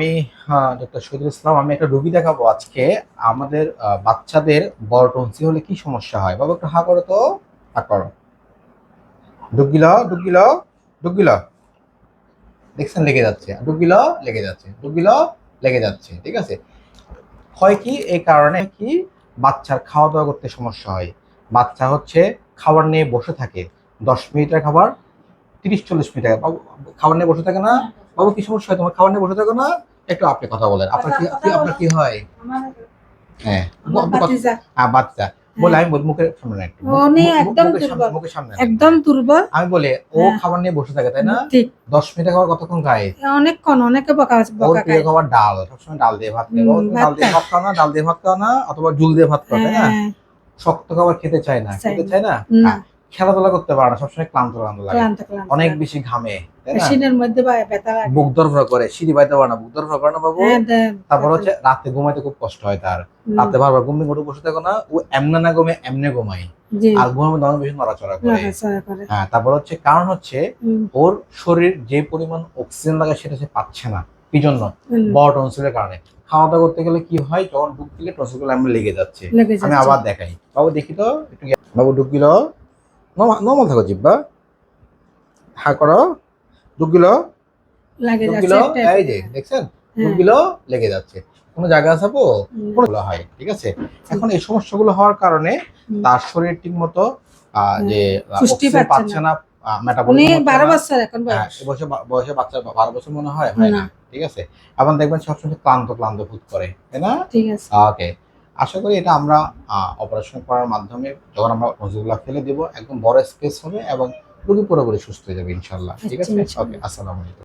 আমি ডক্টর শহীদুল ইসলাম, আমি একটা রোগী দেখাবো আজকে। আমাদের বাচ্চাদের বড় টনসি হলে কি সমস্যা হয়? বাবা একটু হা করো তো, হা করো। ডুগিল ডুগিল ডুগিল। দেখছেন লেগে যাচ্ছে। ডুগিল, লেগে যাচ্ছে। ডুগিল, লেগে যাচ্ছে। ঠিক আছে? হয় কি, এই কারণে কি, বাচ্চার খাওয়া দাওয়া করতে সমস্যা হয়। বাচ্চা হচ্ছে খাবার নিয়ে বসে থাকে। দশ মিনিটের খাবার, তিরিশ, চল্লিশ মিনিট আগে বাবু, খাবার নিয়ে বসে থাকে না? বাবু কি সমস্যা? হয় তোমার খাবার নিয়ে বসে থাকো না। একটু আপনি কথা বলেন। আপনার কি আপনার কি হয়? হ্যাঁ। বাচ্চা। বলে আমি বলি মুখের সামনে একটু একদম মুখের সামনে- দুর্বল। মুখের সামনে একদম দুর্বল। আমি বলি ও হ্যাঁ। খাবার নিয়ে বসে থাকে তাই না? ঠিক দশ মিনিটে খাবার কতক্ষণ খায়? অনেকক্ষণ অনেকে বকা ওর বকা প্রিয় খাবার ডাল। সবসময় ডাল দিয়ে ভাত খায়। ডাল দিয়ে ভাত খাও না ডাল দিয়ে ভাত খাও না অথবা জুল দিয়ে ভাত খাও তাই না? হ্যাঁ, শক্ত খাবার খেতে চায় না। খেতে চায় না? না। হ্যাঁ, খেলাধুলা করতে পারে না সবসময় ক্লান্ত ক্লান্ত লাগে। অনেক বেশি ঘামে তাই মধ্যে ব্যথা লাগে। বুক দরফর করে সিঁড়ি বাইতে পারে না বুক দরফর করে না বাবু। হ্যাঁ, তারপর হচ্ছে রাতে ঘুমাইতে খুব কষ্ট হয় তার। রাতে বারবার ঘুম থেকে বসে থাকো না ও এমনে না ঘুমে এমনে ঘুমাই আর ঘুমের মধ্যে অনেক বেশি নড়াচড়া করে। হ্যাঁ তারপর হচ্ছে কারণ হচ্ছে ওর শরীর যে পরিমাণ অক্সিজেন লাগে সেটা সে পাচ্ছে না। কি জন্য? হুম, বড় টনসিলের কারণে। খাওয়া দাওয়া করতে গেলে কি হয়? যখন ঢুক দিলে টনসিলগুলো এমন লেগে যাচ্ছে। আমি আবার দেখাই। বাবু দেখি তো একটু বাবু ঢুকিল নর্মাল থাকো জিব্বা। হা করো। এই যে দেখছেন? হ্যাঁ, লেগে যাচ্ছে। কোনো জায়গা আছে আপু? কোনগুলো হয় ঠিক আছে? এখন এই সমস্যাগুলো হওয়ার কারণে তার শরীর ঠিক মতো যে পাচ্ছে না। বয়স। বাচ্চা বারো বছর মনে হয় হয় না। ঠিক আছে? এবং দেখবেন সবসময় ক্লান্ত ক্লান্ত বোধ করে তাই না? ঠিক আছে। ওকে আশা করি এটা আমরা অপারেশন করার মাধ্যমে যখন আমরা নজরগুলো ফেলে দেবো একদম বড় স্পেস হবে এবং রোগী পুরোপুরি সুস্থ হয়ে যাবে ইনশাল্লাহ ঠিক আচ্ছা, আছে? ইনশাল্লাহ। ওকে আসসালামু আলাইকুম।